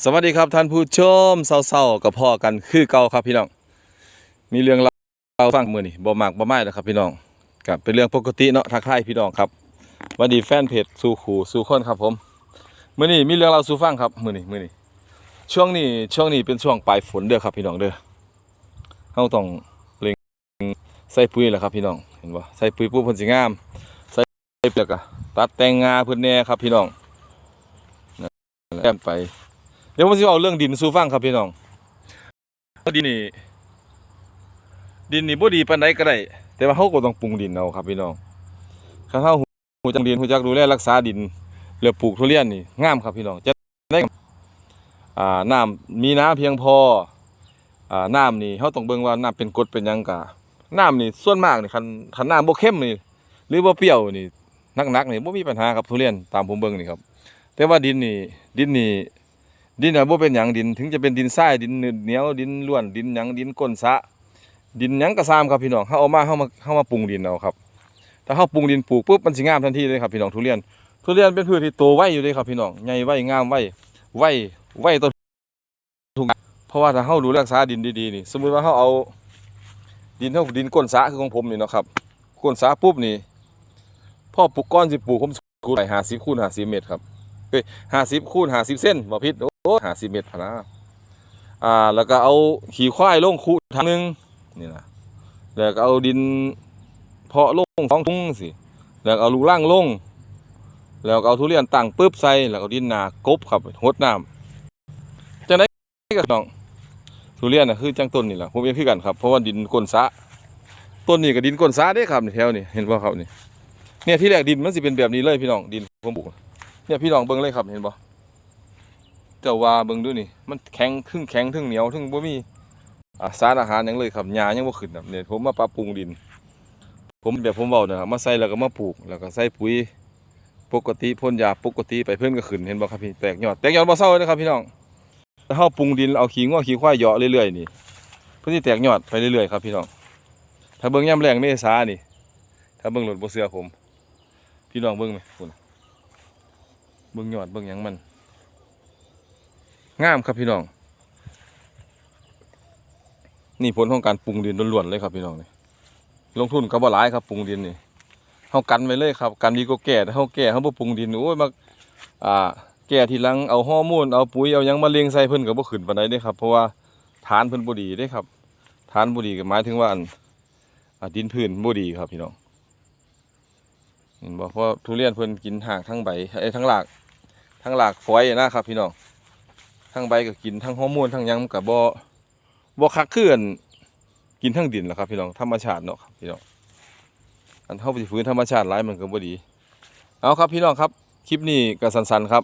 สวัสดีครับท่านผู้ชมเศร้าๆกับพ่อกันคือเก่าครับพี่น้อง มีเรื่องเล่าฟังมือนี้บ่มากบ่ไม่แล้วครับพี่น้องกับเป็นเรื่องปกติเนาะทักทายพี่น้องครับสวัสดีแฟนเพจสู่ขู่สู่คนครับผมมือนี้มีเรื่องเล่าสู่ฟังครับมือนี้มื้อนี้ช่วงนี้ช่วงนี้เป็นช่วงปลายฝนเด้อครับพี่น้องเด้อเฮาต้องเล็งใส่ปุ๋ยแหละครับพี่น้องเห็นบ่ใส่ปุ๋ยปุ๊บเพิ่นสิงาม ใส่เปลือกอะตัดแต่งงาพิ่นแน่ครับพี่น้องนั่นแหละไป เดี๋ยวผมสิเอาเรื่องดินสู่ฟังครับพี่น้องดินนี่ดินนี่บ่ดีปานใดก็ได้ แต่ว่าเฮาก็ต้องปรุงดินเอาครับพี่น้องคันเฮาฮู้จักดินฮู้จักดูแลรักษาดินแล้วปลูกทุเรียนนี่งามครับพี่น้องจะได้อ่าน้ำมีน้ำเพียงพออ่าน้ำนี่เฮาต้องเบิ่งว่าน้ำเป็นกรดเป็นยังกะน้ำนี่ส่วนมากนี่คันคันน้ำบ่เข้มนี่หรือบ่เปรี้ยวนี่นักๆนี่บ่มีปัญหาครับทุเรียนตามผมเบิ่งนี่ครับ แต่ว่าดินนี่ดินนี่ ดินน่ะบ่เป็นหยังดิน ถึงจะเป็นดินทรายดินเหนียวดินล้วนดินหยังดินก้นสะดินหยังก็ซ้ำครับพี่น้องเฮาเอามาเฮามาเฮามาปรุงดินเอาครับถ้าเฮาปรุงดินปลูกปุ๊บมันสิงามทันทีเลยครับพี่น้องทุเรียนทุเรียนเป็นพืชที่โตไวอยู่เลยครับพี่น้องใหญ่ไวงามไวไวไวต้นทุกอย่างเพราะว่าถ้าเฮาดูรักษาดินดีๆนี่สมมุติว่าเฮาเอาดินเฮาดินก้นสะคือของผมนี่เนาะครับก้นสะปุ๊บนี่พ่อปลูกก้อนสิปลูกผมคูณไป50คูณ50เมตรครับเอ้ย50คูณ50เส้นบ่ผิด โอ้หาสิเมตรพนะอ่า แล้วก็เอาขี่ควายลงคูทางนึงนี่นะแล้วก็เอาดินเพาะลงสองถุงสิแล้วเอาลูกล่างลง แล้วเอาทุเรียนตั้งปึ๊บใส่แล้วเอาดินนากบครับหดน้ำจังไดก็น้องทุเรียนนะคือจังต้นนี่แหละผมเองคือกันครับเพราะว่าดินก้นสะต้นนี้ก็ดินก้นสะเด้ครับนี่แถวนี่เห็นบ่ะครับนี่เนี่ยที่แรกดินมันสิเป็นแบบนี้เลยพี่น้องดินผมปลูกเนี่ยพี่น้องเบิ่งเลยครับเห็นบ่ะ เจ้าว่าเบิ่งดูนี่ มันแข็งครึ่งแข็งครึ่งเหนียวครึ่งบ่มีอาสารอาหารหยังเลยครับหญ้ายังบ่ขึ้นครับเนี่ยผมมาปรับปรุงดิน ผมแบบผมเว้านะครับมาใส่แล้วก็มาปลูกแล้วก็ใส่ปุ๋ยปกติพ่นยาปกติไปเพิ่นก็ขึ้นเห็นบ่ครับพี่แตกยอดแตกยอดบ่เซาเลยนะครับพี่น้องถ้าเฮาปรุงดินเอาขี้งัวขี้ควายเหยาะเรื่อยๆนี่เพิ่อนสิแตกยอดไปเรื่อยๆครับพี่น้องถ้าเบิ่งยามแล้งเมษานี่ ถ้าเบิ่งรถบ่เชื่อผม พี่น้องเบิ่งไหมพุ่นเบิ่งยอดเบิ่งหยังมัน งามครับพี่น้อง นี่ผลของการปรุงดินล้วนๆเลยครับพี่น้องนี่ลงทุนก็บ่หลายครับปรุงดินนี่เฮากันไว้เลยครับ กันดีกว่าแก่ถ้าเฮาแก่เฮาบ่ปรุงดินโอ้ยมาอ่าแก่ทีหลังเอาฮอร์โมนเอาปุ๋ยเอาหยังมาเลี้ยงใส่เพิ่นก็บ่ขึ้นปานใดเด้ครับ เพราะว่าฐานเพิ่นบ่ดีเด้ครับฐานบ่ดีก็หมายถึงว่าอันดินพื้นบ่ดีครับพี่น้องเห็นบ่าทุเรียนเพิ่นกินหากทั้งใบเอ้ทั้งรากทั้งรากฝอยนะครับพี่น้อง ทั้งใบก็กินทั้งฮอร์โมนทั้งยังกับบ่บ่คักคืออันกินทั้งดินแหละครับ พี่น้องธรรมชาติเนาะครับพี่น้องอันเฮาไปฝืนธรรมชาติหลายมันก็บ่ดี เอาครับพี่น้องครับ คลิปนี้ก็สั้นๆครับ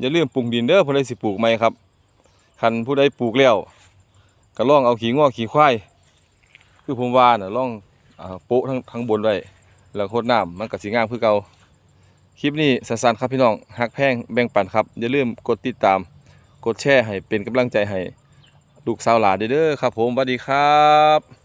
อย่าลืมปลูกดินเด้อผู้ใดสิปลูกใหมครับคันผู้ใดปลูกแล้วก็ล่องเอาขี้งอกขี้ควายคือผมว่าน่ะลองอ่าโปะทั้งทั้งบนไว้แล้วโคดน้ำมันก็สิงามคือเก่าคลิปนี้สั้นๆครับพี่น้องฮักแพงแบ่งปันครับ อย่าลืมกดติดตาม กดแชร์ให้เป็นกำลังใจให้ลูกสาวหลานเด้อครับผมสวัสดีครับ